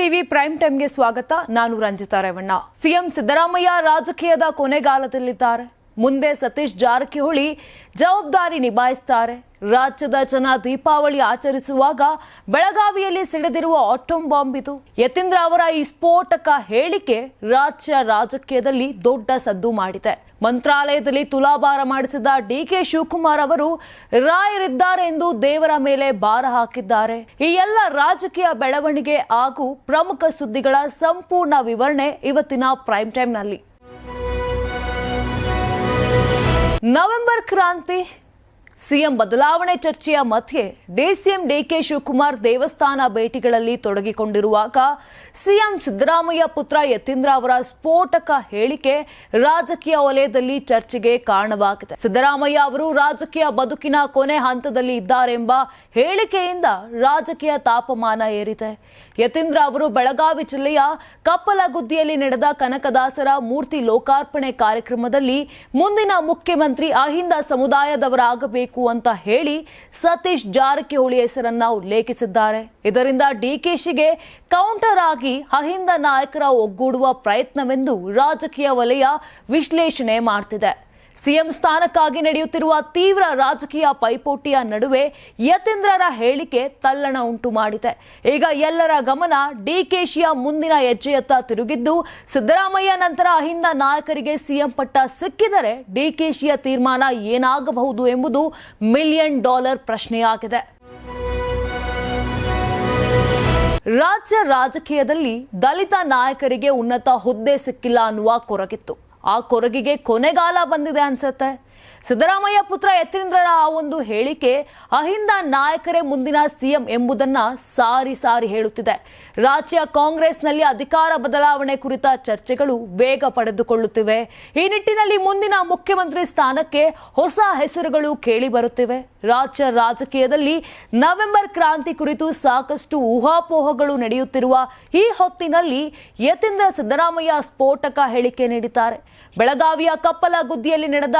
TV prime ಟೈಮ್ಗೆ ಸ್ವಾಗತ. ನಾನು ರಂಜಿತಾ ರೇವಣ್ಣ. ಸಿಎಂ ಸಿದ್ದರಾಮಯ್ಯ ರಾಜಕೀಯದ ಕೊನೆಗಾಲದಲ್ಲಿದ್ದಾರೆ. ಮುಂದೆ ಸತೀಶ್ ಜಾರಕಿಹೊಳಿ ಜವಾಬ್ದಾರಿ ನಿಭಾಯಿಸ್ತಾರೆ. ರಾಜ್ಯದ ಜನ ದೀಪಾವಳಿ ಆಚರಿಸುವಾಗ ಬೆಳಗಾವಿಯಲ್ಲಿ ಸಿಡಿದಿರುವ ಆಟೋಮ್ ಬಾಂಬ್ ಇದು ಯತೀಂದ್ರ ಅವರ ಈ ಸ್ಫೋಟಕ ಹೇಳಿಕೆ ರಾಜ್ಯ ರಾಜಕೀಯದಲ್ಲಿ ದೊಡ್ಡ ಸದ್ದು ಮಾಡಿದೆ. ಮಂತ್ರಾಲಯದಲ್ಲಿ ತುಲಾಭಾರ ಮಾಡಿಸಿದ ಡಿಕೆ ಶಿವಕುಮಾರ್ ಅವರು, ರಾಯರಿದ್ದಾರೆ ಎಂದು ದೇವರ ಮೇಲೆ ಭಾರ ಹಾಕಿದ್ದಾರೆ. ಈ ಎಲ್ಲ ರಾಜಕೀಯ ಬೆಳವಣಿಗೆ ಹಾಗೂ ಪ್ರಮುಖ ಸುದ್ದಿಗಳ ಸಂಪೂರ್ಣ ವಿವರಣೆ ಇವತ್ತಿನ ಪ್ರೈಮ್ ಟೈಮ್ನಲ್ಲಿ. ನವೆಂಬರ್ ಕ್ರಾಂತಿ ಸಿಎಂ ಬದಲಾವಣೆ ಚರ್ಚೆಯ ಮಧ್ಯೆ ಡಿಸಿಎಂ ಡಿಕೆ ಶಿವಕುಮಾರ್ ದೇವಸ್ಥಾನ ಭೇಟಿಗಳಲ್ಲಿ ತೊಡಗಿಕೊಂಡಿರುವಾಗ ಸಿಎಂ ಸಿದ್ದರಾಮಯ್ಯ ಪುತ್ರ ಯತೀಂದ್ರ ಅವರ ಸ್ಫೋಟಕ ಹೇಳಿಕೆ ರಾಜಕೀಯ ವಲಯದಲ್ಲಿ ಚರ್ಚೆಗೆ ಕಾರಣವಾಗಿದೆ. ಸಿದ್ದರಾಮಯ್ಯ ಅವರು ರಾಜಕೀಯ ಬದುಕಿನ ಕೊನೆ ಹಂತದಲ್ಲಿ ಇದ್ದಾರೆಂಬ ಹೇಳಿಕೆಯಿಂದ ರಾಜಕೀಯ ತಾಪಮಾನ ಏರಿದೆ. ಯತೀಂದ್ರ ಅವರು ಬೆಳಗಾವಿ ಜಿಲ್ಲೆಯ ಕಪ್ಪಲಗುದ್ದಿಯಲ್ಲಿ ನಡೆದ ಕನಕದಾಸರ ಮೂರ್ತಿ ಲೋಕಾರ್ಪಣೆ ಕಾರ್ಯಕ್ರಮದಲ್ಲಿ ಮುಂದಿನ ಮುಖ್ಯಮಂತ್ರಿ ಅಹಿಂದ ಸಮುದಾಯದವರಾಗಬೇಕು ಅಂತ ಹೇಳಿ ಸತೀಶ್ ಜಾರಕಿಹೊಳಿ ಹೆಸರನ್ನ ಉಲ್ಲೇಖಿಸಿದ್ದಾರೆ. ಇದರಿಂದ ಡಿಕೆಶಿಗೆ ಕೌಂಟರ್ ಆಗಿ ಅಹಿಂದ ನಾಯಕರ ಒಗ್ಗೂಡುವ ಪ್ರಯತ್ನವೆಂದು ರಾಜಕೀಯ ವಲಯ ವಿಶ್ಲೇಷಣೆ ಮಾಡ್ತಿದೆ. ಸಿಎಂ ಸ್ಥಾನಕ್ಕಾಗಿ ನಡೆಯುತ್ತಿರುವ ತೀವ್ರ ರಾಜಕೀಯ ಪೈಪೋಟಿಯ ನಡುವೆ ಯತೀಂದ್ರರ ಹೇಳಿಕೆ ತಲ್ಲಣ ಉಂಟು ಮಾಡಿದೆ. ಈಗ ಎಲ್ಲರ ಗಮನ ಡಿಕೆಶಿಯ ಮುಂದಿನ ಹೆಜ್ಜೆಯತ್ತ ತಿರುಗಿದ್ದು, ಸಿದ್ದರಾಮಯ್ಯ ನಂತರ ಅಹಿಂದ ನಾಯಕರಿಗೆ ಸಿಎಂ ಪಟ್ಟ ಸಿಕ್ಕಿದರೆ ಡಿಕೆಶಿಯ ತೀರ್ಮಾನ ಏನಾಗಬಹುದು ಎಂಬುದು ಮಿಲಿಯನ್ ಡಾಲರ್ ಪ್ರಶ್ನೆಯಾಗಿದೆ. ರಾಜ್ಯ ರಾಜಕೀಯದಲ್ಲಿ ದಲಿತ ನಾಯಕರಿಗೆ ಉನ್ನತ ಹುದ್ದೆ ಸಿಕ್ಕಿಲ್ಲ ಅನ್ನುವ ಕೊರಗಿತ್ತು. ಆ ಕೊರಗಿಗೆ ಕೊನೆಗಾಲ ಬಂದಿದೆ ಅನ್ಸತ್ತೆ. ಸಿದ್ದರಾಮಯ್ಯ ಪುತ್ರ ಯತೀಂದ್ರರ ಆ ಒಂದು ಹೇಳಿಕೆ ಅಹಿಂದ ನಾಯಕರೇ ಮುಂದಿನ ಸಿಎಂ ಎಂಬುದನ್ನ ಸಾರಿ ಸಾರಿ ಹೇಳುತ್ತಿದೆ. ರಾಜ್ಯ ಕಾಂಗ್ರೆಸ್ನಲ್ಲಿ ಅಧಿಕಾರ ಬದಲಾವಣೆ ಕುರಿತ ಚರ್ಚೆಗಳು ವೇಗ ಪಡೆದುಕೊಳ್ಳುತ್ತಿವೆ. ಈ ನಿಟ್ಟಿನಲ್ಲಿ ಮುಂದಿನ ಮುಖ್ಯಮಂತ್ರಿ ಸ್ಥಾನಕ್ಕೆ ಹೊಸ ಹೆಸರುಗಳು ಕೇಳಿ ಬರುತ್ತಿವೆ ರಾಜ್ಯ ರಾಜಕೀಯದಲ್ಲಿ ನವೆಂಬರ್ ಕ್ರಾಂತಿ ಕುರಿತು ಸಾಕಷ್ಟು ಊಹಾಪೋಹಗಳು ನಡೆಯುತ್ತಿರುವ ಈ ಹೊತ್ತಿನಲ್ಲಿ ಯತೀಂದ್ರ ಸಿದ್ದರಾಮಯ್ಯ ಸ್ಫೋಟಕ ಹೇಳಿಕೆ ನೀಡಿದ್ದಾರೆ. ಬೆಳಗಾವಿಯ ಕಪ್ಪಲ ಗುದ್ದಿಯಲ್ಲಿ ನಡೆದ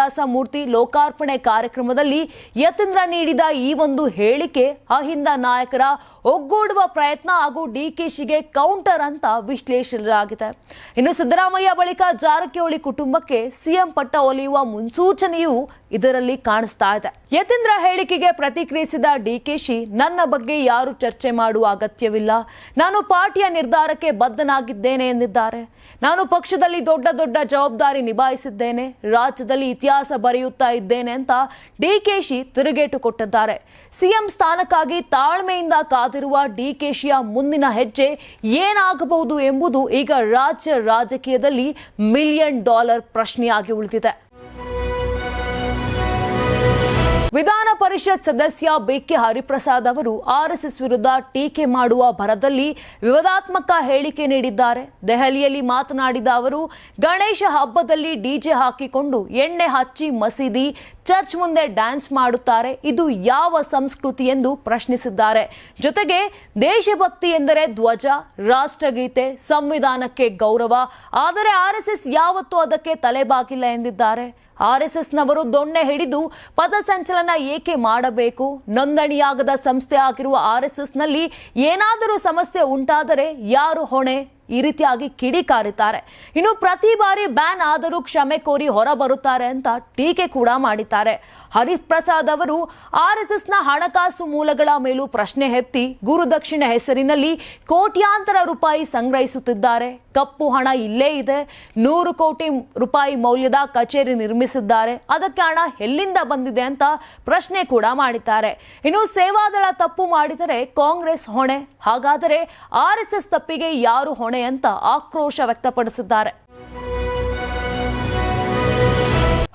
ಕನಕದಾಸ ಮೂರ್ತಿ ಲೋಕಾರ್ಪಣೆ ಕಾರ್ಯಕ್ರಮದಲ್ಲಿ ಯತೀಂದ್ರ ನೀಡಿದ ಈ ಒಂದು ಹೇಳಿಕೆ ಅಹಿಂದ ನಾಯಕರ ಒಗ್ಗೂಡುವ ಪ್ರಯತ್ನ ಹಾಗೂ ಡಿಕೆಶಿಗೆ ಕೌಂಟರ್ ಅಂತ ವಿಶ್ಲೇಷಿಸಲಾಗಿದೆ. ಇನ್ನು ಸಿದ್ದರಾಮಯ್ಯ ಬಳಿಕ ಜಾರಕಿಹೊಳಿ ಕುಟುಂಬಕ್ಕೆ ಸಿಎಂ ಪಟ್ಟ ಒಲಿಯುವ ಮುನ್ಸೂಚನೆಯೂ ಇದರಲ್ಲಿ ಕಾಣಿಸ್ತಾ ಇದೆ. ಯತೀಂದ್ರ ಹೇಳಿಕೆಗೆ ಪ್ರತಿಕ್ರಿಯಿಸಿದ ಡಿಕೆಶಿ ನನ್ನ ಬಗ್ಗೆ ಯಾರು ಚರ್ಚೆ ಮಾಡುವ ಅಗತ್ಯವಿಲ್ಲ. ನಾನು ಪಾರ್ಟಿಯ ನಿರ್ಧಾರಕ್ಕೆ ಬದ್ಧನಾಗಿದ್ದೇನೆ ಎಂದಿದ್ದಾರೆ. ನಾನು ಪಕ್ಷದಲ್ಲಿ ದೊಡ್ಡ ದೊಡ್ಡ ಜವಾಬ್ದಾರಿ ನಿಭಾಯಿಸಿದ್ದೇನೆ. ರಾಜ್ಯದಲ್ಲಿ ಇತಿಹಾಸ ಬರೆಯುತ್ತಾ ಇದ್ದೇನೆ ಅಂತ ಡಿಕೆಶಿ ತಿರುಗೇಟು ಕೊಟ್ಟಿದ್ದಾರೆ. ಸಿಎಂ ಸ್ಥಾನಕ್ಕಾಗಿ ತಾಳ್ಮೆಯಿಂದ ಕಾದಿರುವ ಡಿಕೆಶಿಯ ಮುಂದಿನ ಹೆಜ್ಜೆ ಏನಾಗಬಹುದು ಎಂಬುದು ಈಗ ರಾಜ್ಯ ರಾಜಕೀಯದಲ್ಲಿ ಮಿಲಿಯನ್ ಡಾಲರ್ ಪ್ರಶ್ನೆಯಾಗಿ ಉಳಿದಿದೆ. ವಿಧಾನ ಪರಿಷತ್ ಸದಸ್ಯ ಬಿಕೆ ಹರಿಪ್ರಸಾದ್ ಅವರು ಆರ್ಎಸ್ಎಸ್ ವಿರುದ್ಧ ಟೀಕೆ ಮಾಡುವ ಭರದಲ್ಲಿ ವಿವಾದಾತ್ಮಕ ಹೇಳಿಕೆ ನೀಡಿದ್ದಾರೆ. ದೆಹಲಿಯಲ್ಲಿ ಮಾತನಾಡಿದ ಅವರು, ಗಣೇಶ ಹಬ್ಬದಲ್ಲಿ ಡಿಜೆ ಹಾಕಿಕೊಂಡು ಎಣ್ಣೆ ಹಚ್ಚಿ ಮಸೀದಿ, ಚರ್ಚ್ ಮುಂದೆ ಡ್ಯಾನ್ಸ್ ಮಾಡುತ್ತಾರೆ. ಇದು ಯಾವ ಸಂಸ್ಕೃತಿ ಎಂದು ಪ್ರಶ್ನಿಸಿದ್ದಾರೆ. ಜೊತೆಗೆ, ದೇಶಭಕ್ತಿ ಎಂದರೆ ಧ್ವಜ, ರಾಷ್ಟ್ರಗೀತೆ, ಸಂವಿಧಾನಕ್ಕೆ ಗೌರವ. ಆದರೆ ಆರ್ಎಸ್ಎಸ್ ಯಾವತ್ತೂ ಅದಕ್ಕೆ ತಲೆಬಾಗಿಲ್ಲ ಎಂದಿದ್ದಾರೆ. ಆರ್ಎಸ್ಎಸ್ನವರು ದೊಣ್ಣೆ ಹಿಡಿದು ಪಥಸಂಚಲನ ಏಕೆ ಮಾಡಬೇಕು? ನೋಂದಣಿಯಾಗದ ಸಂಸ್ಥೆ ಆಗಿರುವ ಆರ್ಎಸ್ಎಸ್ನಲ್ಲಿ ಏನಾದರೂ ಸಮಸ್ಯೆ ಉಂಟಾದರೆ ಯಾರು ಹೊಣೆ? ಈ ರೀತಿಯಾಗಿ ಕಿಡಿಕಾರಿದ್ದಾರೆ. ಇನ್ನು ಪ್ರತಿ ಬಾರಿ ಬ್ಯಾನ್ ಆದರೂ ಕ್ಷಮೆ ಕೋರಿ ಹೊರಬರುತ್ತಾರೆ ಅಂತ ಟೀಕೆ ಕೂಡ ಮಾಡಿದ್ದಾರೆ. ಹರಿಪ್ರಸಾದ್ ಅವರು ಆರ್ಎಸ್ಎಸ್ನ ಹಣಕಾಸು ಮೂಲಗಳ ಮೇಲೂ ಪ್ರಶ್ನೆ ಎತ್ತಿ ಗುರುದಕ್ಷಿಣ ಹೆಸರಿನಲ್ಲಿ ಕೋಟ್ಯಾಂತರ ರೂಪಾಯಿ ಸಂಗ್ರಹಿಸುತ್ತಿದ್ದಾರೆ. ಕಪ್ಪು ಹಣ ಇಲ್ಲೇ ಇದೆ. ನೂರು ಕೋಟಿ ರೂಪಾಯಿ ಮೌಲ್ಯದ ಕಚೇರಿ ನಿರ್ಮಿಸಿದ್ದಾರೆ. ಅದಕ್ಕೆ ಹಣ ಎಲ್ಲಿಂದ ಬಂದಿದೆ ಅಂತ ಪ್ರಶ್ನೆ ಕೂಡ ಮಾಡಿದ್ದಾರೆ. ಇನ್ನು ಸೇವಾದಳ ತಪ್ಪು ಮಾಡಿದರೆ ಕಾಂಗ್ರೆಸ್ ಹೊಣೆ. ಹಾಗಾದರೆ ಆರ್ಎಸ್ಎಸ್ ತಪ್ಪಿಗೆ ಯಾರು ಹೊಣೆ? ಅಂತ ಆಕ್ರೋಶ ವ್ಯಕ್ತಪಡಿಸಿದ್ದಾರೆ.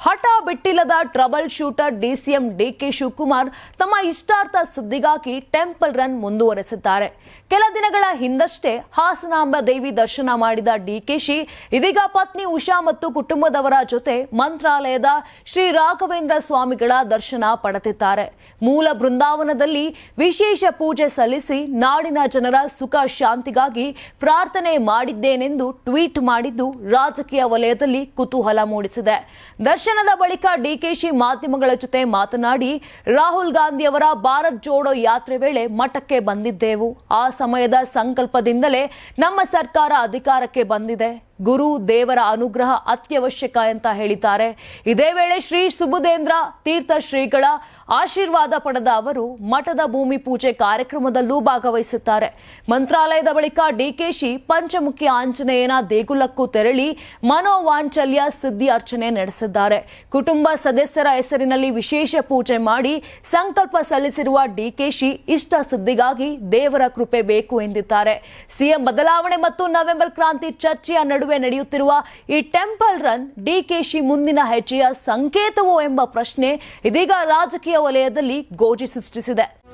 ಹಠ ಬಿಟ್ಟಿಲ್ಲದ trouble shooter DCM DK Shivakumar ತಮ್ಮ ಇಷ್ಟಾರ್ಥ ಸುದ್ದಿಗಾಗಿ ಟೆಂಪಲ್ ರನ್ ಮುಂದುವರೆಸಿದ್ದಾರೆ. ಕೆಲ ದಿನಗಳ ಹಿಂದಷ್ಟೇ ಹಾಸನಾಂಬ ದೇವಿ ದರ್ಶನ ಮಾಡಿದ ಡಿಕೆಶಿ ಇದೀಗ ಪತ್ನಿ ಉಷಾ ಮತ್ತು ಕುಟುಂಬದವರ ಜೊತೆ ಮಂತ್ರಾಲಯದ ಶ್ರೀ ರಾಘವೇಂದ್ರ ಸ್ವಾಮಿಗಳ ದರ್ಶನ ಪಡೆದಿದ್ದಾರೆ. ಮೂಲ ಬೃಂದಾವನದಲ್ಲಿ ವಿಶೇಷ ಪೂಜೆ ಸಲ್ಲಿಸಿ ನಾಡಿನ ಜನರ ಸುಖ ಶಾಂತಿಗಾಗಿ ಪ್ರಾರ್ಥನೆ ಮಾಡಿದ್ದೇನೆಂದು ಟ್ವೀಟ್ ಮಾಡಿದ್ದು ರಾಜಕೀಯ ವಲಯದಲ್ಲಿ ಕುತೂಹಲ ಮೂಡಿಸಿದೆ. ದರ್ಶನ ದರ್ಶನದ ಬಳಿಕ ಡಿಕೆಶಿ ಮಾಧ್ಯಮಗಳ ಜೊತೆ ಮಾತನಾಡಿ, ರಾಹುಲ್ ಗಾಂಧಿ ಅವರ ಭಾರತ್ ಜೋಡೋ ಯಾತ್ರೆ ವೇಳೆ ಮಠಕ್ಕೆ ಬಂದಿದ್ದೆವು. ಆ ಸಮಯದ ಸಂಕಲ್ಪದಿಂದಲೇ ನಮ್ಮ ಸರ್ಕಾರ ಅಧಿಕಾರಕ್ಕೆ ಬಂದಿದೆ. ಗುರು ದೇವರ ಅನುಗ್ರಹ ಅತ್ಯವಶ್ಯಕ ಅಂತ ಹೇಳಿದ್ದಾರೆ. ಇದೇ ವೇಳೆ ಶ್ರೀ ಸುಬುಧೇಂದ್ರ ತೀರ್ಥ ಶ್ರೀಗಳ ಆಶೀರ್ವಾದ ಪಡೆದ ಅವರು ಮಠದ ಭೂಮಿ ಪೂಜೆ ಕಾರ್ಯಕ್ರಮದಲ್ಲೂ ಭಾಗವಹಿಸುತ್ತಾರೆ. ಮಂತ್ರಾಲಯದ ಬಳಿಕ ಡಿಕೆಶಿ ಪಂಚಮುಖಿ ಆಂಜನೇಯನ ದೇಗುಲಕ್ಕೂ ತೆರಳಿ ಮನೋವಾಂಚಲ್ಯ ಸಿದ್ಧಿ ಅರ್ಚನೆ ನಡೆಸಿದ್ದಾರೆ. ಕುಟುಂಬ ಸದಸ್ಯರ ಹೆಸರಿನಲ್ಲಿ ವಿಶೇಷ ಪೂಜೆ ಮಾಡಿ ಸಂಕಲ್ಪ ಸಲ್ಲಿಸಿರುವ ಡಿಕೆಶಿ ಇಷ್ಟ ಸುದ್ದಿಗಾಗಿ ದೇವರ ಕೃಪೆ ಬೇಕು ಎಂದಿದ್ದಾರೆ. ಸಿಎಂ ಬದಲಾವಣೆ ಮತ್ತು ನವೆಂಬರ್ ಕ್ರಾಂತಿ ಚರ್ಚೆಯ ನಡುವೆ ನಡೆಯುತ್ತಿರುವ ಈ ಟೆಂಪಲ್ ರನ್ ಡಿಕೆಶಿ ಮುಂದಿನ ಹೆಜ್ಜೆಯ ಸಂಕೇತವೋ ಎಂಬ ಪ್ರಶ್ನೆ ಇದೀಗ ರಾಜಕೀಯ ವಲಯದಲ್ಲಿ ಗೋಜಿ ಸೃಷ್ಟಿಸಿದೆ.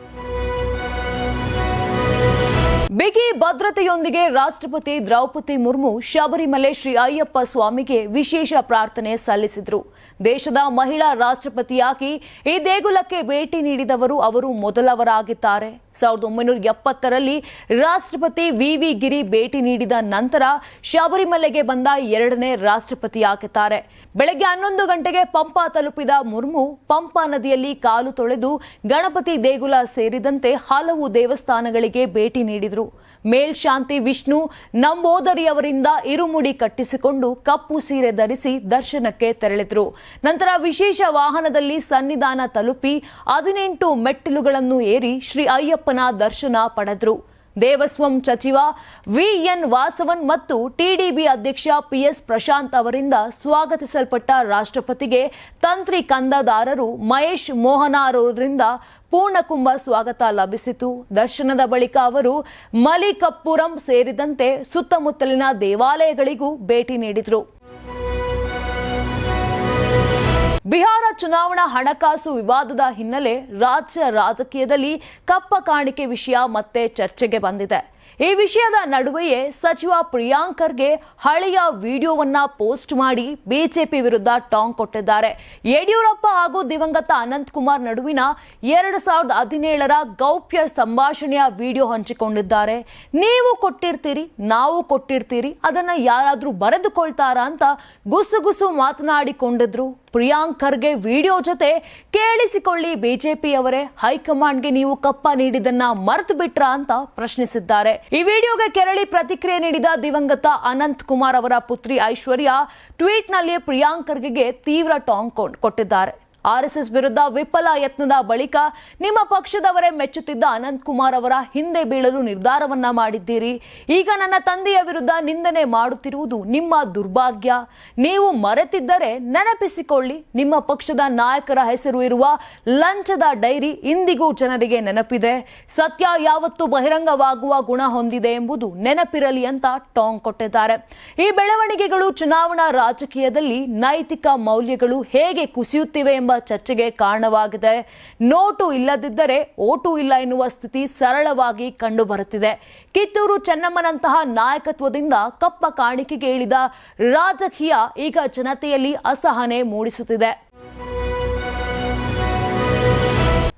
ಬಿಗಿ ಭದ್ರತೆಯೊಂದಿಗೆ ರಾಷ್ಟ್ರಪತಿ ದ್ರೌಪದಿ ಮುರ್ಮು ಶಬರಿಮಲೆ ಶ್ರೀ ಅಯ್ಯಪ್ಪ ಸ್ವಾಮಿಗೆ ವಿಶೇಷ ಪ್ರಾರ್ಥನೆ ಸಲ್ಲಿಸಿದರು. ದೇಶದ ಮಹಿಳಾ ರಾಷ್ಟ್ರಪತಿಯಾಗಿ ಈ ದೇಗುಲಕ್ಕೆ ಭೇಟಿ ನೀಡಿದವರು ಅವರು ಮೊದಲವರಾಗಿದ್ದಾರೆ. ಸಾವಿರದ ಒಂಬೈನೂರ ಎಪ್ಪತ್ತರಲ್ಲಿ ರಾಷ್ಟ್ರಪತಿ ವಿವಿ ಗಿರಿ ಭೇಟಿ ನೀಡಿದ ನಂತರ ಶಬರಿಮಲೆಗೆ ಬಂದ ಎರಡನೇ ರಾಷ್ಟ್ರಪತಿ ಹಾಕುತ್ತಾರೆ ಬೆಳಗ್ಗೆ ಹನ್ನೊಂದು ಗಂಟೆಗೆ ಪಂಪಾ ತಲುಪಿದ ಮುರ್ಮು ಪಂಪಾ ನದಿಯಲ್ಲಿ ಕಾಲು ತೊಳೆದು ಗಣಪತಿ ದೇಗುಲ ಸೇರಿದಂತೆ ಹಲವು ದೇವಸ್ಥಾನಗಳಿಗೆ ಭೇಟಿ ನೀಡಿದರು. ಮೇಲ್ಶಾಂತಿ ವಿಷ್ಣು ನಂಬೋದರಿಯವರಿಂದ ಇರುಮುಡಿ ಕಟ್ಟಿಸಿಕೊಂಡು ಕಪ್ಪು ಸೀರೆ ಧರಿಸಿ ದರ್ಶನಕ್ಕೆ ತೆರಳಿದರು. ನಂತರ ವಿಶೇಷ ವಾಹನದಲ್ಲಿ ಸನ್ನಿಧಾನ ತಲುಪಿ ಹದಿನೆಂಟು ಮೆಟ್ಟಿಲುಗಳನ್ನು ಏರಿ ಶ್ರೀ ಅಯ್ಯಪ್ಪನ ದರ್ಶನ ಪಡೆದ್ರು. ದೇವಸ್ವಂ ಸಚಿವ ವಿಎನ್ ವಾಸವನ್ ಮತ್ತು ಟಿಡಿಬಿ ಅಧ್ಯಕ್ಷ ಪಿಎಸ್ ಪ್ರಶಾಂತ್ ಅವರಿಂದ ಸ್ವಾಗತಿಸಲ್ಪಟ್ಟ ರಾಷ್ಟ್ರಪತಿಗೆ ತಂತ್ರಿ ಕಂದದಾರರು ಮಹೇಶ್ ಮೋಹನಾರವರಿಂದ ಪೂರ್ಣಕುಂಭ ಸ್ವಾಗತ ಲಭಿಸಿತು. ದರ್ಶನದ ಬಳಿಕ ಅವರು ಮಲಿಕಪ್ಪುರಂ ಸೇರಿದಂತೆ ಸುತ್ತಮುತ್ತಲಿನ ದೇವಾಲಯಗಳಿಗೂ ಭೇಟಿ ನೀಡಿದರು. ಬಿಹಾರ ಚುನಾವಣಾ ಹಣಕಾಸು ವಿವಾದದ ಹಿನ್ನೆಲೆ ರಾಜ್ಯ ರಾಜಕೀಯದಲ್ಲಿ ಕಪ್ಪ ಕಾಣಿಕೆ ವಿಷಯ ಮತ್ತೆ ಚರ್ಚೆಗೆ ಬಂದಿದೆ. ಈ ವಿಷಯದ ನಡುವೆಯೇ ಸಚಿವ ಪ್ರಿಯಾಂಕರ್ಗೆ ಹಳೆಯ ವಿಡಿಯೋವನ್ನ ಪೋಸ್ಟ್ ಮಾಡಿ ಬಿಜೆಪಿ ವಿರುದ್ಧ ಟಾಂಗ್ ಕೊಟ್ಟಿದ್ದಾರೆ. ಯಡಿಯೂರಪ್ಪ ಹಾಗೂ ದಿವಂಗತ ಅನಂತ್ ಕುಮಾರ್ ನಡುವಿನ ಎರಡು ಸಾವಿರದ ಹದಿನೇಳರ ಗೌಪ್ಯ ಸಂಭಾಷಣೆಯ ವಿಡಿಯೋ ಹಂಚಿಕೊಂಡಿದ್ದಾರೆ. ನೀವು ಕೊಟ್ಟಿರ್ತೀರಿ, ನಾವು ಕೊಟ್ಟಿರ್ತೀರಿ, ಅದನ್ನ ಯಾರಾದರೂ ಬರೆದುಕೊಳ್ತಾರಾ ಅಂತ ಗುಸುಗುಸು ಮಾತನಾಡಿಕೊಂಡಿದ್ರು. ಪ್ರಿಯಾಂಕರ್ಗೆ ವಿಡಿಯೋ ಜೊತೆ ಕೇಳಿಸಿಕೊಳ್ಳಿ ಬಿಜೆಪಿಯವರೇ, ಹೈಕಮಾಂಡ್ಗೆ ನೀವು ಕಪ್ಪ ನೀಡಿದ್ದನ್ನ ಮರೆತು ಬಿಟ್ರಾ ಅಂತ ಪ್ರಶ್ನಿಸಿದ್ದಾರೆ. ಈ ವಿಡಿಯೋಗೆ ಕೆರಳಿ ಪ್ರತಿಕ್ರಿಯೆ ನೀಡಿದ ದಿವಂಗತ ಅನಂತ್ ಕುಮಾರ್ ಅವರ ಪುತ್ರಿ ಐಶ್ವರ್ಯ ಟ್ವೀಟ್ನಲ್ಲಿ ಪ್ರಿಯಾಂಕರ್ಗೆ ತೀವ್ರ ಟಾಂಗ್ ಕೊಟ್ಟಿದ್ದಾರೆ. ಆರ್ಎಸ್ಎಸ್ ವಿರುದ್ಧ ವಿಫಲ ಯತ್ನದ ಬಳಿಕ ನಿಮ್ಮ ಪಕ್ಷದವರೇ ಮೆಚ್ಚುತ್ತಿದ್ದ ಅನಂತ್ ಕುಮಾರ್ ಅವರ ಹಿಂದೆ ಬೀಳಲು ನಿರ್ಧಾರವನ್ನ ಮಾಡಿದ್ದೀರಿ. ಈಗ ನನ್ನ ತಂದೆಯ ವಿರುದ್ಧ ನಿಂದನೆ ಮಾಡುತ್ತಿರುವುದು ನಿಮ್ಮ ದುರ್ಭಾಗ್ಯ. ನೀವು ಮರೆತಿದ್ದರೆ ನೆನಪಿಸಿಕೊಳ್ಳಿ, ನಿಮ್ಮ ಪಕ್ಷದ ನಾಯಕರ ಹೆಸರು ಇರುವ ಲಂಚದ ಡೈರಿ ಇಂದಿಗೂ ಜನರಿಗೆ ನೆನಪಿದೆ. ಸತ್ಯ ಯಾವತ್ತೂ ಬಹಿರಂಗವಾಗುವ ಗುಣ ಹೊಂದಿದೆ ಎಂಬುದು ನೆನಪಿರಲಿ ಅಂತ ಟಾಂಗ್ ಕೊಟ್ಟಿದ್ದಾರೆ. ಈ ಬೆಳವಣಿಗೆಗಳು ಚುನಾವಣಾ ರಾಜಕೀಯದಲ್ಲಿ ನೈತಿಕ ಮೌಲ್ಯಗಳು ಹೇಗೆ ಕುಸಿಯುತ್ತಿವೆ ಎಂಬ ಚರ್ಚೆಗೆ ಕಾರಣವಾಗಿದೆ. ನೋಟು ಇಲ್ಲದಿದ್ದರೆ ಓಟು ಇಲ್ಲ ಎನ್ನುವ ಸ್ಥಿತಿ ಸರಳವಾಗಿ ಕಂಡುಬರುತ್ತಿದೆ. ಕಿತ್ತೂರು ಚೆನ್ನಮ್ಮನಂತಹ ನಾಯಕತ್ವದಿಂದ ಕಪ್ಪ ಕಾಣಿಕೆಗೆ ಇಳಿದ ರಾಜಕೀಯ ಈಗ ಜನತೆಯಲ್ಲಿ ಅಸಹನೆ ಮೂಡಿಸುತ್ತಿದೆ.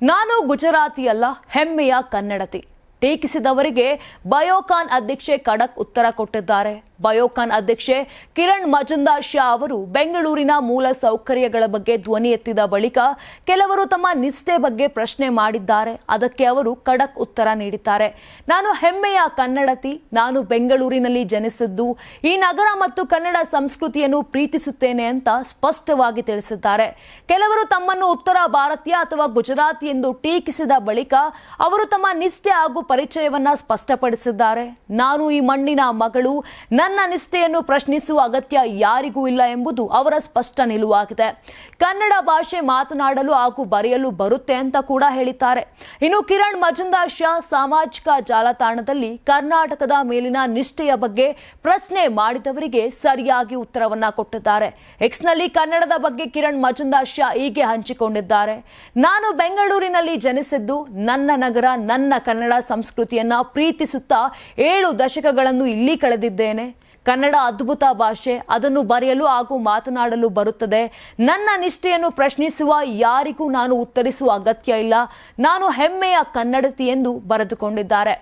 ನಾನು ಗುಜರಾತಿ ಅಲ್ಲ ಹೆಮ್ಮೆಯ ಕನ್ನಡತಿ. ಟೀಕಿಸಿದವರಿಗೆ ಬಯೋಕಾನ್ ಅಧ್ಯಕ್ಷೆ ಖಡಕ್ ಉತ್ತರ ಕೊಟ್ಟಿದ್ದಾರೆ. ಬಯೋಕಾನ್ ಅಧ್ಯಕ್ಷೆ ಕಿರಣ್ ಮಜುಂದಾರ್ ಶಾ ಅವರು ಬೆಂಗಳೂರಿನ ಮೂಲ ಸೌಕರ್ಯಗಳ ಬಗ್ಗೆ ಧ್ವನಿ ಎತ್ತಿದ ಬಳಿಕ ಕೆಲವರು ತಮ್ಮ ನಿಷ್ಠೆ ಬಗ್ಗೆ ಪ್ರಶ್ನೆ ಮಾಡಿದ್ದಾರೆ. ಅದಕ್ಕೆ ಅವರು ಖಡಕ್ ಉತ್ತರ ನೀಡಿದ್ದಾರೆ. ನಾನು ಹೆಮ್ಮೆಯ ಕನ್ನಡತಿ, ನಾನು ಬೆಂಗಳೂರಿನಲ್ಲಿ ಜನಿಸಿದ್ದು, ಈ ನಗರ ಮತ್ತು ಕನ್ನಡ ಸಂಸ್ಕೃತಿಯನ್ನು ಪ್ರೀತಿಸುತ್ತೇನೆ ಅಂತ ಸ್ಪಷ್ಟವಾಗಿ ತಿಳಿಸಿದ್ದಾರೆ. ಕೆಲವರು ತಮ್ಮನ್ನು ಉತ್ತರ ಭಾರತೀಯ ಅಥವಾ ಗುಜರಾತಿ ಎಂದು ಟೀಕಿಸಿದ ಬಳಿಕ ಅವರು ತಮ್ಮ ನಿಷ್ಠೆ ಹಾಗೂ ಪರಿಚಯವನ್ನ ಸ್ಪಷ್ಟಪಡಿಸಿದ್ದಾರೆ. ನಾನು ಈ ಮಣ್ಣಿನ ಮಗಳು, ನನ್ನ ನಿಷ್ಠೆಯನ್ನು ಪ್ರಶ್ನಿಸುವ ಅಗತ್ಯ ಯಾರಿಗೂ ಇಲ್ಲ ಎಂಬುದು ಅವರ ಸ್ಪಷ್ಟ ನಿಲುವಾಗಿದೆ. ಕನ್ನಡ ಭಾಷೆ ಮಾತನಾಡಲು ಹಾಗೂ ಬರೆಯಲು ಬರುತ್ತೆ ಅಂತ ಕೂಡ ಹೇಳಿದ್ದಾರೆ. ಇನ್ನು ಕಿರಣ್ ಮಜುಂದಾರ್ ಶಾ ಸಾಮಾಜಿಕ ಜಾಲತಾಣದಲ್ಲಿ ಕರ್ನಾಟಕದ ಮೇಲಿನ ನಿಷ್ಠೆಯ ಬಗ್ಗೆ ಪ್ರಶ್ನೆ ಮಾಡಿದವರಿಗೆ ಸರಿಯಾಗಿ ಉತ್ತರವನ್ನ ಕೊಟ್ಟಿದ್ದಾರೆ. ಎಕ್ಸ್ನಲ್ಲಿ ಕನ್ನಡದ ಬಗ್ಗೆ ಕಿರಣ್ ಮಜುಂದಾರ್ ಶಾ ಹೀಗೆ ಹಂಚಿಕೊಂಡಿದ್ದಾರೆ. ನಾನು ಬೆಂಗಳೂರಿನಲ್ಲಿ ಜನಿಸಿದ್ದು ನನ್ನ ನಗರ, ನನ್ನ ಕನ್ನಡ ಸಂಸ್ಕೃತಿಯನ್ನ ಪ್ರೀತಿಸುತ್ತಾ ಏಳು ದಶಕಗಳನ್ನು ಇಲ್ಲಿ ಕಳೆದಿದ್ದೇನೆ. ಕನ್ನಡ ಅದ್ಭುತ ಭಾಷೆ. ಅದನ್ನು ಬರೆಯಲು ಹಾಗೂ ಮಾತನಾಡಲು ಬರುತ್ತದೆ. ನನ್ನ ನಿಷ್ಠೆಯನ್ನು ಪ್ರಶ್ನಿಸುವ ಯಾರಿಗೂ ನಾನು ಉತ್ತರಿಸುವ ಅಗತ್ಯ ಇಲ್ಲ. ನಾನು ಹೆಮ್ಮೆಯ ಕನ್ನಡತಿ ಎಂದು ಬರೆದುಕೊಂಡಿದ್ದಾರೆ.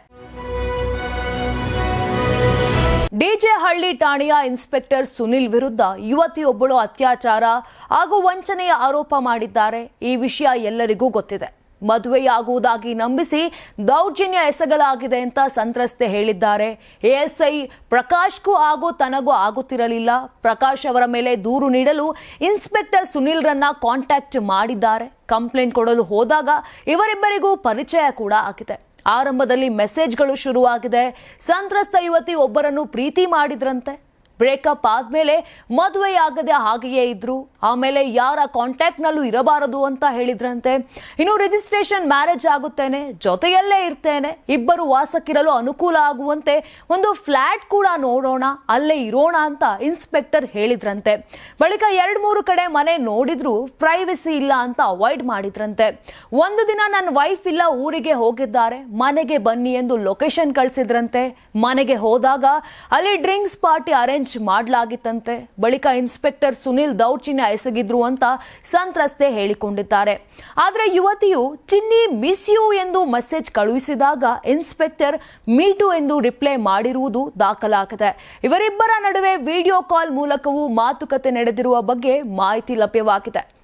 ಡಿಜೆ ಹಳ್ಳಿ ಠಾಣೆಯ ಇನ್ಸ್ಪೆಕ್ಟರ್ ಸುನಿಲ್ ವಿರುದ್ಧ ಯುವತಿಯೊಬ್ಬಳು ಅತ್ಯಾಚಾರ ಹಾಗೂ ವಂಚನೆಯ ಆರೋಪ ಮಾಡಿದ್ದಾರೆ. ಈ ವಿಷಯ ಎಲ್ಲರಿಗೂ ಗೊತ್ತಿದೆ. ಮದುವೆಯಾಗುವುದಾಗಿ ನಂಬಿಸಿ ದೌರ್ಜನ್ಯ ಎಸಗಲಾಗಿದೆ ಅಂತ ಸಂತ್ರಸ್ತೆ ಹೇಳಿದ್ದಾರೆ. ಎಎಸ್ಐ ಪ್ರಕಾಶ್ಗೂ ಹಾಗೂ ತನಗೂ ಆಗುತ್ತಿರಲಿಲ್ಲ. ಪ್ರಕಾಶ್ ಅವರ ಮೇಲೆ ದೂರು ನೀಡಲು ಇನ್ಸ್ಪೆಕ್ಟರ್ ಸುನಿಲ್ರನ್ನ ಕಾಂಟ್ಯಾಕ್ಟ್ ಮಾಡಿದ್ದಾರೆ. ಕಂಪ್ಲೇಂಟ್ ಕೊಡಲು ಹೋದಾಗ ಇವರಿಬ್ಬರಿಗೂ ಪರಿಚಯ ಕೂಡ ಆಗಿದೆ. ಆರಂಭದಲ್ಲಿ ಮೆಸೇಜ್ಗಳು ಶುರುವಾಗಿದೆ. ಸಂತ್ರಸ್ತ ಯುವತಿ ಒಬ್ಬರನ್ನು ಪ್ರೀತಿ ಮಾಡಿದ್ರಂತೆ. ಬ್ರೇಕಪ್ ಆದ್ಮೇಲೆ ಮದುವೆಯಾಗದೆ ಹಾಗೆಯೇ ಇದ್ರು. ಆಮೇಲೆ ಯಾರ ಕಾಂಟ್ಯಾಕ್ಟ್ ನಲ್ಲೂ ಇರಬಾರದು ಅಂತ ಹೇಳಿದ್ರಂತೆ. ಇನ್ನು ರಿಜಿಸ್ಟ್ರೇಷನ್ ಮ್ಯಾರೇಜ್ ಆಗುತ್ತೇನೆ, ಜೊತೆಯಲ್ಲೇ ಇರ್ತೇನೆ. ಇಬ್ಬರು ವಾಸಕ್ಕಿರಲು ಅನುಕೂಲ ಆಗುವಂತೆ ಒಂದು ಫ್ಲಾಟ್ ಕೂಡ ನೋಡೋಣ, ಅಲ್ಲೇ ಇರೋಣ ಅಂತ ಇನ್ಸ್ಪೆಕ್ಟರ್ ಹೇಳಿದ್ರಂತೆ. ಬಳಿಕ ಎರಡ್ ಮೂರು ಕಡೆ ಮನೆ ನೋಡಿದ್ರು ಪ್ರೈವಸಿ ಇಲ್ಲ ಅಂತ ಅವಾಯ್ಡ್ ಮಾಡಿದ್ರಂತೆ. ಒಂದು ದಿನ ನನ್ನ ವೈಫ್ ಇಲ್ಲ, ಊರಿಗೆ ಹೋಗಿದ್ದಾರೆ. ಮನೆಗೆ ಬನ್ನಿ ಎಂದು ಲೊಕೇಶನ್ ಕಳಿಸಿದ್ರಂತೆ. ಮನೆಗೆ ಹೋದಾಗ ಅಲ್ಲಿ ಡ್ರಿಂಕ್ಸ್ ಪಾರ್ಟಿ ಅರೇಂಜ್ ಮಾಡಲಾಗಿತ್ತಂತೆ. ಬಳಿಕ ಇನ್ಸ್ಪೆಕ್ಟರ್ ಸುನಿಲ್ ದೌರ್ಜನ್ಯ ಎಸಗಿದ್ರು ಅಂತ ಸಂತ್ರಸ್ತೆ ಹೇಳಿಕೊಂಡಿದ್ದಾರೆ. ಆದರೆ ಯುವತಿಯು, ಚಿನ್ನಿ ಮಿಸ್ ಯು ಎಂದು ಮೆಸೇಜ್ ಕಳುಹಿಸಿದಾಗ ಇನ್ಸ್ಪೆಕ್ಟರ್ ಮೀಟು ಎಂದು ರಿಪ್ಲೈ ಮಾಡಿರುವುದು ದಾಖಲಾಗಿದೆ. ಇವರಿಬ್ಬರ ನಡುವೆ ವಿಡಿಯೋ ಕಾಲ್ ಮೂಲಕವೂ ಮಾತುಕತೆ ನಡೆದಿರುವ ಬಗ್ಗೆ ಮಾಹಿತಿ ಲಭ್ಯವಾಗಿದೆ.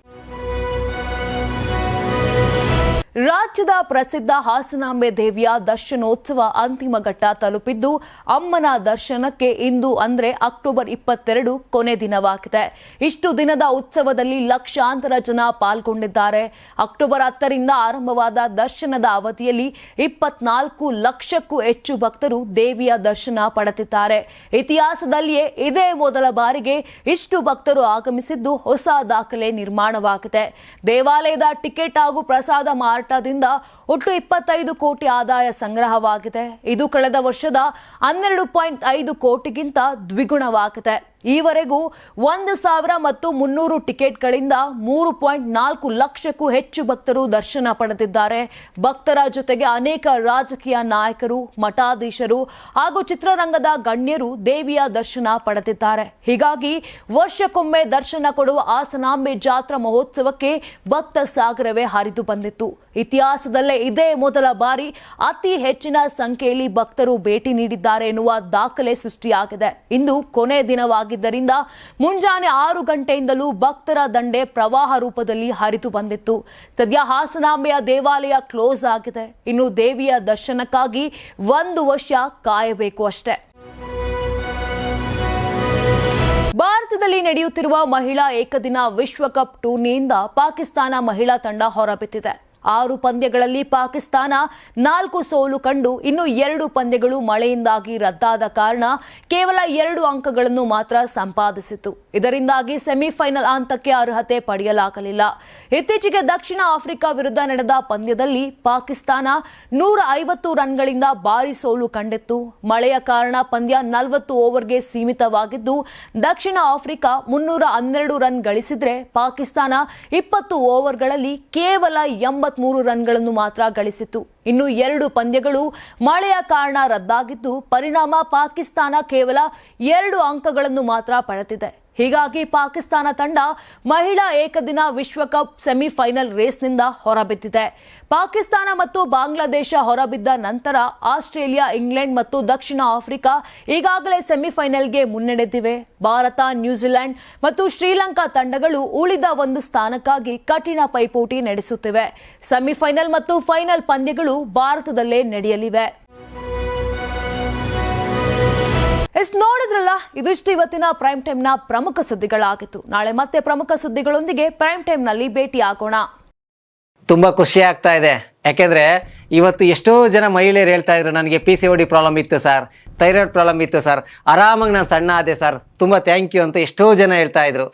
ರಾಜ್ಯದ ಪ್ರಸಿದ್ಧ ಹಾಸನಾಂಬೆ ದೇವಿಯ ದರ್ಶನೋತ್ಸವ ಅಂತಿಮ ಘಟ್ಟ ತಲುಪಿದ್ದು, ಅಮ್ಮನ ದರ್ಶನಕ್ಕೆ ಇಂದು ಅಂದ್ರೆ ಅಕ್ಟೋಬರ್ ಇಪ್ಪತ್ತೆರಡು ಕೊನೆ ದಿನವಾಗಿದೆ. ಇಷ್ಟು ದಿನದ ಉತ್ಸವದಲ್ಲಿ ಲಕ್ಷಾಂತರ ಜನ ಪಾಲ್ಗೊಂಡಿದ್ದಾರೆ. ಅಕ್ಟೋಬರ್ ಹತ್ತರಿಂದ ಆರಂಭವಾದ ದರ್ಶನದ ಅವಧಿಯಲ್ಲಿ ಇಪ್ಪತ್ನಾಲ್ಕು ಲಕ್ಷಕ್ಕೂ ಹೆಚ್ಚು ಭಕ್ತರು ದೇವಿಯ ದರ್ಶನ ಪಡೆದಿದ್ದಾರೆ. ಇತಿಹಾಸದಲ್ಲಿಯೇ ಇದೇ ಮೊದಲ ಬಾರಿಗೆ ಇಷ್ಟು ಭಕ್ತರು ಆಗಮಿಸಿದ್ದು ಹೊಸ ದಾಖಲೆ ನಿರ್ಮಾಣವಾಗಿದೆ. ದೇವಾಲಯದ ಟಿಕೆಟ್ ಹಾಗೂ ಪ್ರಸಾದ ಮಾರಾಟದಿಂದ ಒಟ್ಟು ಇಪ್ಪತ್ತೈದು ಕೋಟಿ ಆದಾಯ ಸಂಗ್ರಹವಾಗಿದೆ. ಇದು ಕಳೆದ ವರ್ಷದ ಹನ್ನೆರಡು ಪಾಯಿಂಟ್ ಐದು ಕೋಟಿಗಿಂತ ದ್ವಿಗುಣವಾಗಿದೆ. ಈವರೆಗೂ ಒಂದು ಸಾವಿರ ಮತ್ತು ಮುನ್ನೂರು ಟಿಕೆಟ್ಗಳಿಂದ ಮೂರು ಪಾಯಿಂಟ್ ನಾಲ್ಕು ಲಕ್ಷಕ್ಕೂ ಹೆಚ್ಚು ಭಕ್ತರು ದರ್ಶನ ಪಡೆದಿದ್ದಾರೆ. ಭಕ್ತರ ಜೊತೆಗೆ ಅನೇಕ ರಾಜಕೀಯ ನಾಯಕರು, ಮಠಾಧೀಶರು ಹಾಗೂ ಚಿತ್ರರಂಗದ ಗಣ್ಯರು ದೇವಿಯ ದರ್ಶನ ಪಡೆದಿದ್ದಾರೆ. ಹೀಗಾಗಿ ವರ್ಷಕ್ಕೊಮ್ಮೆ ದರ್ಶನ ಕೊಡುವ ಆಸನಾಂಬೆ ಜಾತ್ರಾ ಮಹೋತ್ಸವಕ್ಕೆ ಭಕ್ತ ಸಾಗರವೇ ಹರಿದು ಬಂದಿತ್ತು. ಇತಿಹಾಸದಲ್ಲೇ ಇದೇ ಮೊದಲ ಬಾರಿ ಅತಿ ಹೆಚ್ಚಿನ ಸಂಖ್ಯೆಯಲ್ಲಿ ಭಕ್ತರು ಭೇಟಿ ನೀಡಿದ್ದಾರೆ ಎನ್ನುವ ದಾಖಲೆ ಸೃಷ್ಟಿಯಾಗಿದೆ. ಇಂದು ಕೊನೆ ದಿನವಾಗಿದ್ದರಿಂದ ಮುಂಜಾನೆ ಆರು ಗಂಟೆಯಿಂದಲೂ ಭಕ್ತರ ದಂಡೆ ಪ್ರವಾಹ ರೂಪದಲ್ಲಿ ಹರಿದು ಬಂದಿತ್ತು. ಸದ್ಯ ಹಾಸನಾಂಬೆಯ ದೇವಾಲಯ ಕ್ಲೋಸ್ ಆಗಿದೆ. ಇನ್ನು ದೇವಿಯ ದರ್ಶನಕ್ಕಾಗಿ ಒಂದು ವರ್ಷ ಕಾಯಬೇಕು ಅಷ್ಟೇ. ಭಾರತದಲ್ಲಿ ನಡೆಯುತ್ತಿರುವ ಮಹಿಳಾ ಏಕದಿನ ವಿಶ್ವಕಪ್ ಟೂರ್ನಿಯಿಂದ ಪಾಕಿಸ್ತಾನ ಮಹಿಳಾ ತಂಡ ಹೊರಬಿದ್ದಿದೆ. ಆರು ಪಂದ್ಯಗಳಲ್ಲಿ ಪಾಕಿಸ್ತಾನ ನಾಲ್ಕು ಸೋಲು ಕಂಡು ಇನ್ನು ಎರಡು ಪಂದ್ಯಗಳು ಮಳೆಯಿಂದಾಗಿ ರದ್ದಾದ ಕಾರಣ ಕೇವಲ ಎರಡು ಅಂಕಗಳನ್ನು ಮಾತ್ರ ಸಂಪಾದಿಸಿತು. ಇದರಿಂದಾಗಿ ಸೆಮಿಫೈನಲ್ ಹಂತಕ್ಕೆ ಅರ್ಹತೆ ಪಡೆಯಲಾಗಲಿಲ್ಲ. ಇತ್ತೀಚೆಗೆ ದಕ್ಷಿಣ ಆಫ್ರಿಕಾ ವಿರುದ್ಧ ನಡೆದ ಪಂದ್ಯದಲ್ಲಿ ಪಾಕಿಸ್ತಾನ ನೂರ ಐವತ್ತು ರನ್ಗಳಿಂದ ಭಾರಿ ಸೋಲು ಕಂಡಿತ್ತು. ಮಳೆಯ ಕಾರಣ ಪಂದ್ಯ ನಲವತ್ತು ಓವರ್ಗೆ ಸೀಮಿತವಾಗಿದ್ದು, ದಕ್ಷಿಣ ಆಫ್ರಿಕಾ ಮುನ್ನೂರ ಹನ್ನೆರಡು ರನ್ ಗಳಿಸಿದ್ರೆ ಪಾಕಿಸ್ತಾನ ಇಪ್ಪತ್ತು ಓವರ್ಗಳಲ್ಲಿ ಕೇವಲ ಎಂಬತ್ಮೂರು ರನ್ಗಳನ್ನು ಮಾತ್ರ ಗಳಿಸಿತು ಇನ್ನು ಎರಡು ಪಂದ್ಯಗಳು ಮಳೆಯ ಕಾರಣ ರದ್ದಾಗಿದ್ದು, ಪರಿಣಾಮ ಪಾಕಿಸ್ತಾನ ಕೇವಲ ಎರಡು ಅಂಕಗಳನ್ನು ಮಾತ್ರ ಪಡೆದಿದೆ. ಹೀಗಾಗಿ ಪಾಕಿಸ್ತಾನ ತಂಡ ಮಹಿಳಾ ಏಕದಿನ ವಿಶ್ವಕಪ್ ಸೆಮಿಫೈನಲ್ ರೇಸ್ನಿಂದ ಹೊರಬಿದ್ದಿದೆ. ಪಾಕಿಸ್ತಾನ ಮತ್ತು ಬಾಂಗ್ಲಾದೇಶ ಹೊರಬಿದ್ದ ನಂತರ ಆಸ್ಟ್ರೇಲಿಯಾ, ಇಂಗ್ಲೆಂಡ್ ಮತ್ತು ದಕ್ಷಿಣ ಆಫ್ರಿಕಾ ಈಗಾಗಲೇ ಸೆಮಿಫೈನಲ್ಗೆ ಮುನ್ನಡೆದಿವೆ. ಭಾರತ ನ್ಯೂಜಿಲೆಂಡ್ ಮತ್ತು ಶ್ರೀಲಂಕಾ ತಂಡಗಳು ಉಳಿದ ಒಂದು ಸ್ಥಾನಕ್ಕಾಗಿ ಕಠಿಣ ಪೈಪೋಟಿ ನಡೆಸುತ್ತಿವೆ. ಸೆಮಿಫೈನಲ್ ಮತ್ತು ಫೈನಲ್ ಪಂದ್ಯಗಳು ಭಾರತದಲ್ಲೇ ನಡೆಯಲಿವೆ. ಎಸ್, ನೋಡಿದ್ರಲ್ಲ, ಇದಿಷ್ಟು ಇವತ್ತಿನ ಪ್ರೈಮ್ ಟೈಮ್ನ ಪ್ರಮುಖ ಸುದ್ದಿಗಳಾಗಿತ್ತು. ನಾಳೆ ಮತ್ತೆ ಪ್ರಮುಖ ಸುದ್ದಿಗಳೊಂದಿಗೆ ಪ್ರೈಮ್ ಟೈಮ್ನಲ್ಲಿ ಭೇಟಿ ಆಗೋಣ ತುಂಬಾ ಖುಷಿ ಆಗ್ತಾ ಇದೆ. ಯಾಕೆಂದ್ರೆ ಇವತ್ತು ಎಷ್ಟೋ ಜನ ಮಹಿಳೆಯರು ಹೇಳ್ತಾ ಇದ್ರು, ನನಗೆ P C O D problem ಇತ್ತು ಸರ್ ಥೈರಾಯ್ಡ್ ಪ್ರಾಬ್ಲಮ್ ಇತ್ತು ಸರ್ ಆರಾಮಾಗಿ ನಾನು ಸಣ್ಣ ಆದೆ ಸರ್ ತುಂಬ ಥ್ಯಾಂಕ್ ಯು ಅಂತ ಎಷ್ಟೋ ಜನ ಹೇಳ್ತಾ ಇದ್ರು.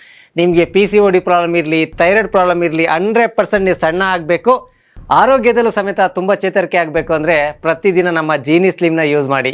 ನಿಮಗೆ P C O D problem ಇರಲಿ ಥೈರಾಯ್ಡ್ ಪ್ರಾಬ್ಲಮ್ ಇರಲಿ ಹಂಡ್ರೆಡ್ ಪರ್ಸೆಂಟ್ ನೀವು ಸಣ್ಣ ಆಗಬೇಕು. ಆರೋಗ್ಯದಲ್ಲೂ ಸಮೇತ ತುಂಬ ಚೇತರಿಕೆ ಆಗಬೇಕು ಅಂದರೆ ಪ್ರತಿದಿನ ನಮ್ಮ ಜೀನಿ ಸ್ಲಿಮ್ನ ಯೂಸ್ ಮಾಡಿ.